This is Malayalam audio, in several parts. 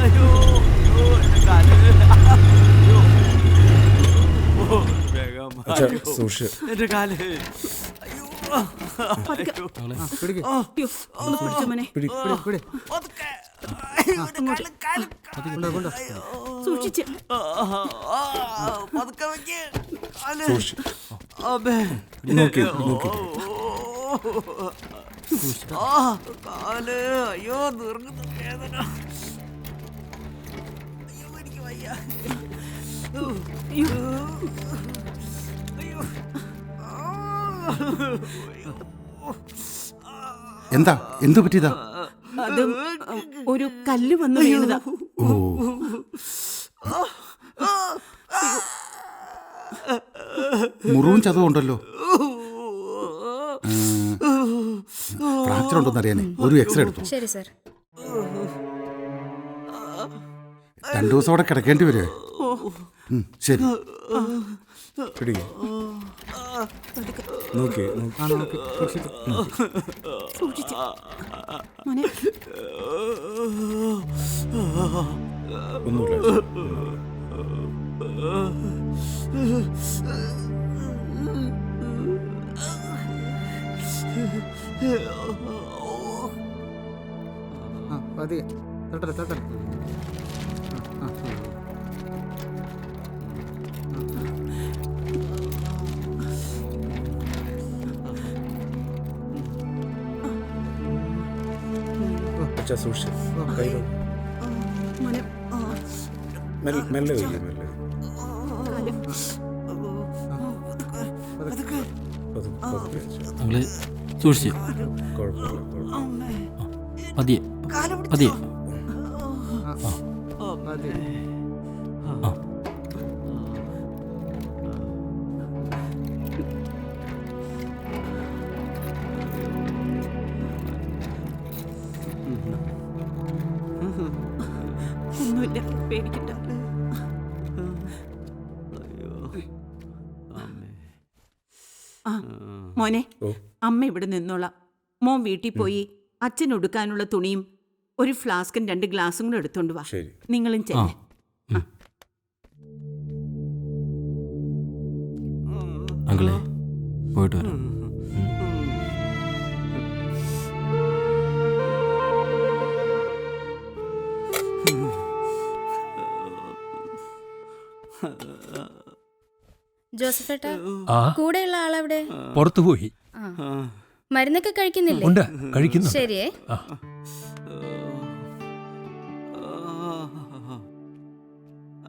അയ്യോ അയ്യോ എന്റെ കാൽ അയ്യോ ഓ, വേഗം അച്ഛാ, അയ്യോ, സൂക്ഷിച്ച്. എന്റെ കാൽ അയ്യോ അയ്യോ ആ, അയ്യോ, ഒന്ന് പിടിച്ചോ മോനെ പിടി ഒതുക്കെ. അയ്യോ, എന്റെ കാൽ, കാൽ, കാൽ. അയ്യോ. സൂക്ഷിച്ച് ആ, ആ, ആ, പതുക്കെ വെക്ക്. കാൽ. അമ്മേ. നോക്കി, ഓ, നോക്കി. ഓ, ഓ. ആ, കാൽ. അയ്യോ നിർങ്ങുന്ന വേദന വയ്യ എന്താ? എന്തു പറ്റിയതാ? അത് ഒരു കല്ല് വന്ന് വീണതാ. ഓ. മുറിവും ചതവും ഉണ്ടല്ലോ. ഫ്രാക്ചർ ഉണ്ടോന്നറിയാനേ ഒരു എക്സ്റേ എടുത്തു? ശരി സർ. രണ്ടു ദിവസം അവിടെ കിടക്കേണ്ടി വരുമേ ശരി. പിടി നോക്കി ആ നോക്കി സൂക്ഷിച്ച്. സൂക്ഷിച്ച്. മോനെ. ഒന്നുമില്ല. ആ പതിയെ തട്ടല തട്ടല. അച്ഛാ സൂക്ഷിച്ച്. മെല്ലെ മെല്ലെ മെല്ലെ. ഞങ്ങൾ സൂക്ഷിച്ച്. കുഴപ്പമില്ല പതിയെ പതിയെ. ഒന്നുമില്ല പേടിക്കണ്ട. ആ മോനെ അമ്മ ഇവിടെ നിന്നോളാം. മോൻ വീട്ടിൽ പോയി അച്ഛൻ ഉടുക്കാനുള്ള തുണിയും ഒരു ഫ്ലാസ്കും രണ്ട് ഗ്ലാസും കൂടെ എടുത്തോണ്ട് വാ. ശരി. നിങ്ങളും ചെല്ലേ. അങ്കിളെ പോയിട്ട് വരാം. ജോസഫേട്ട ആ. കൂടെയുള്ള ആളെവിടെ? പുറത്തു പോയി ആ. മരുന്നൊക്കെ കഴിക്കുന്നില്ലേ? ഉണ്ട് കഴിക്കുന്നു ശരിയേ.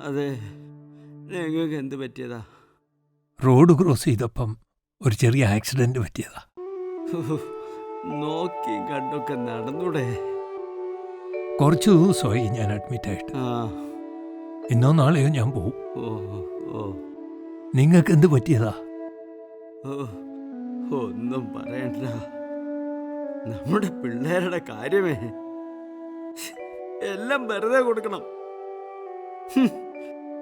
അതെ. ഞങ്ങൾക്ക് എന്ത് പറ്റിയതാ? റോഡ് ക്രോസ് ചെയ്തപ്പം ഒരു ചെറിയ ആക്സിഡന്റ് പറ്റിയതാ. നോക്കി കണ്ടൊക്കെ നടന്നൂടെ. കുറച്ച് ദിവസമായി ഞാൻ അഡ്മിറ്റ് ആയിട്ട്. ഇന്നോ നാളെയോ ഞാൻ പോവും. നിങ്ങൾക്ക് എന്ത് പറ്റിയതാ? ഒന്നും പറയണ്ട. നമ്മുടെ പിള്ളേരുടെ കാര്യമേ. എല്ലാം വെറുതെ കൊടുക്കണം.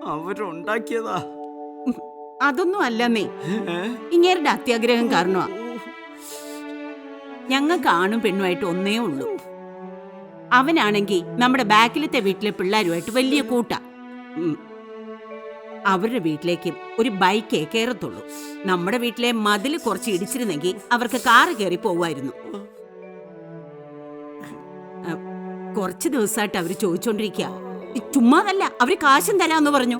അവരുണ്ടാക്കിയതാ. അതൊന്നും അല്ല നീ ഇങ്ങേരുടെ അത്യാഗ്രഹം കാരണമാ. ഞങ്ങൾക്ക് ആണും പെണ്ണുമായിട്ട് ഒന്നേ ഉള്ളൂ. അവനാണെങ്കിൽ നമ്മുടെ ബാക്കിലത്തെ വീട്ടിലെ പിള്ളേരുമായിട്ട് വലിയ കൂട്ടാ. അവരുടെ വീട്ടിലേക്ക് ഒരു ബൈക്കേ കയറത്തുള്ളൂ നമ്മുടെ വീട്ടിലെ മതിൽ കുറച്ച് ഇടിച്ചിരുന്നെങ്കിൽ അവർക്ക് കാറ് കയറി പോവായിരുന്നു. കുറച്ച് ദിവസമായിട്ട് അവർ ചോദിച്ചോണ്ടിരിക്കുക ചുമ്മാതല്ല അവർ കാശും തരാന്ന് പറഞ്ഞു.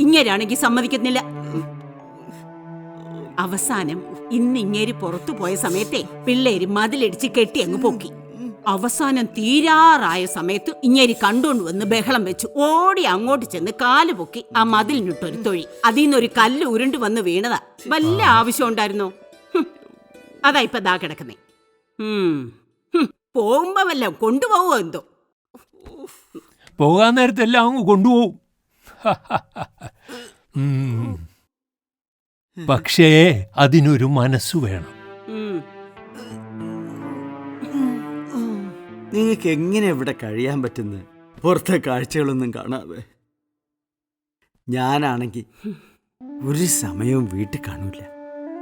ഇങ്ങേരാണെങ്കിൽ സമ്മതിക്കുന്നില്ല അവസാനം ഇന്ന് ഇങ്ങേര് പുറത്തു പോയ സമയത്തെ പിള്ളേര് മതിലിടിച്ച് കെട്ടി അങ്ങ് പൊക്കി. അവസാനം തീരാറായ സമയത്ത് ഇങ്ങേരി കണ്ടുകൊണ്ട് വന്ന് ബഹളം വെച്ച്. ഓടി അങ്ങോട്ട് ചെന്ന് കാൽ പൊക്കി ആ മതിലിനിട്ടൊരു തൊഴി. അതിൽ നിന്നൊരു കല്ല് ഉരുണ്ട് വന്ന് വീണതാ. വല്ല ആവശ്യം ഉണ്ടായിരുന്നോ. അതാ ഇപ്പൊ ദാ കിടക്കുന്നേ. പോകുമ്പോ വല്ല കൊണ്ടുപോവോ എന്തോ? പോകാൻ നേരത്തെ എല്ലാം അങ്ങ് കൊണ്ടുപോകും. പക്ഷേ അതിനൊരു മനസ്സ് വേണം. നിങ്ങൾക്ക് എങ്ങനെ ഇവിടെ കഴിയാൻ പറ്റുന്നത് പുറത്തെ കാഴ്ചകളൊന്നും കാണാതെ. ഞാനാണെങ്കിൽ ഒരു സമയവും വീട്ടിൽ കാണൂല.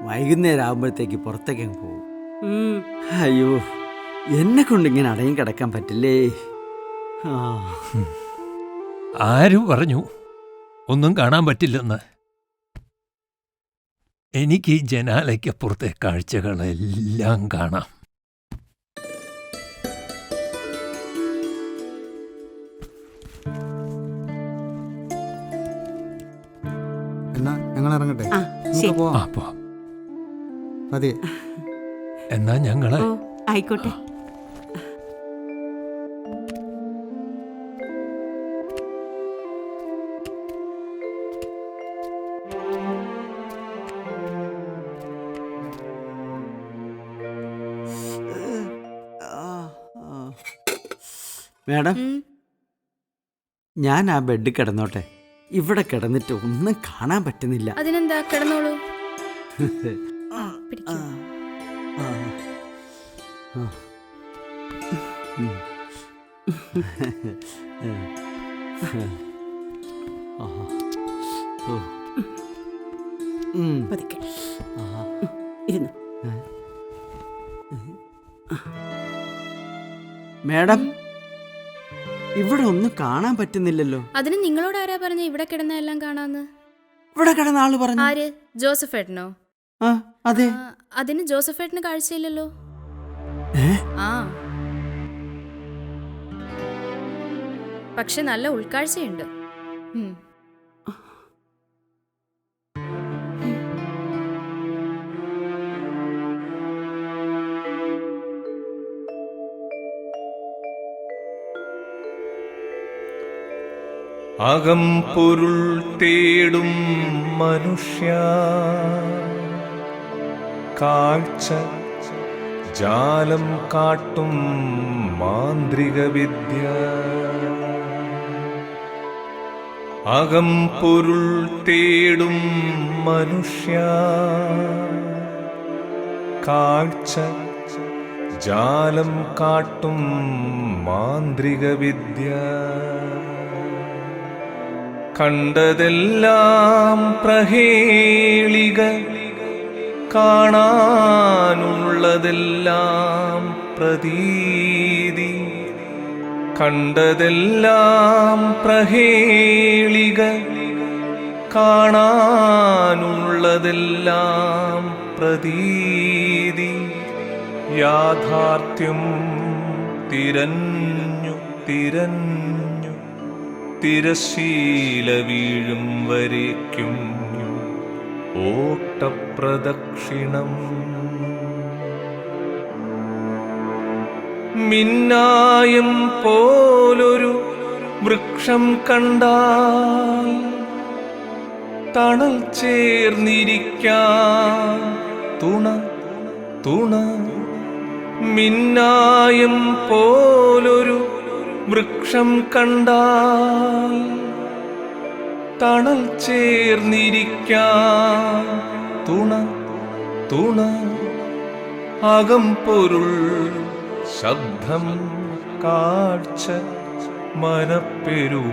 വൈകുന്നേരം ആകുമ്പോഴത്തേക്ക് പുറത്തേക്ക് പോകും. അയ്യോ എന്നെ കൊണ്ട് ഇങ്ങനെ അടങ്ങി കിടക്കാൻ പറ്റില്ലേ? ആര് പറഞ്ഞു? ഒന്നും കാണാൻ പറ്റില്ലെന്ന്. എനിക്ക് ഈ ജനാലയ്ക്കപ്പുറത്തെ കാഴ്ചകളെല്ലാം കാണാം. എന്നാ ഞങ്ങൾ ഇറങ്ങട്ടെ ആ ശരി. ആ പോവാം. പോ പതിയെ എന്നാ ഞങ്ങൾ ഓ ആയിക്കോട്ടെ. മാഡം. ഞാൻ ആ ബെഡ് കിടന്നോട്ടെ. ഇവിടെ കിടന്നിട്ട് ഒന്നും കാണാൻ പറ്റുന്നില്ല. അതിനെന്താ? കിടന്നോളൂ. പതുക്കെ. ആഹാ. ഇരുന്നു. മാഡം ഇവിടെ ഒന്നും കാണാൻ പറ്റുന്നില്ലല്ലോ. അതിന് നിങ്ങളോട് ആരാ പറഞ്ഞ ഇവിടെ കിടന്ന എല്ലാം കാണാന്ന്? ഇവിടെ കിടന്ന ആൾ പറഞ്ഞു. ആര്? ജോസഫേട്ടനോ ആ അതെ. ആ, അതിന് ജോസഫേട്ടന് കാഴ്ചയില്ലല്ലോ. ഏ? ആ. പക്ഷെ നല്ല ഉൾക്കാഴ്ചയുണ്ട്. ഉം. അകം പൊരുൾ തേടും മനുഷ്യ. കാഴ്ച ജാലം കാട്ടും മാന്ത്രിക വിദ്യ അകം പൊരുൾ തേടും മനുഷ്യ. കാഴ്ച ജാലം കാട്ടും മാന്ത്രിക വിദ്യ കണ്ടതെല്ലാം പ്രഹേളിക കാണാനുള്ളതെല്ലാം പ്രതീതി. കണ്ടതെല്ലാം പ്രഹേളിക കാണാനുള്ളതെല്ലാം പ്രതീതി. യാഥാർത്ഥ്യം തിരഞ്ഞു തിരഞ്ഞു തിരശീല വീഴും വരയ്ക്കും ഓട്ടപ്രദക്ഷിണം. മിന്നായം പോലൊരു വൃക്ഷം കണ്ടാൽ തണൽ ചേർന്നിരിക്കാ തുണ തുണ. മിന്നായം പോലൊരു വൃക്ഷം കണ്ടാൽ തണൽ ചേർന്നിരിക്കുണ തുണ തുണ അകം പൊരുൾ ശബ്ദം കാഴ്ച മനപ്പെരുമാറ്റങ്ങൾ.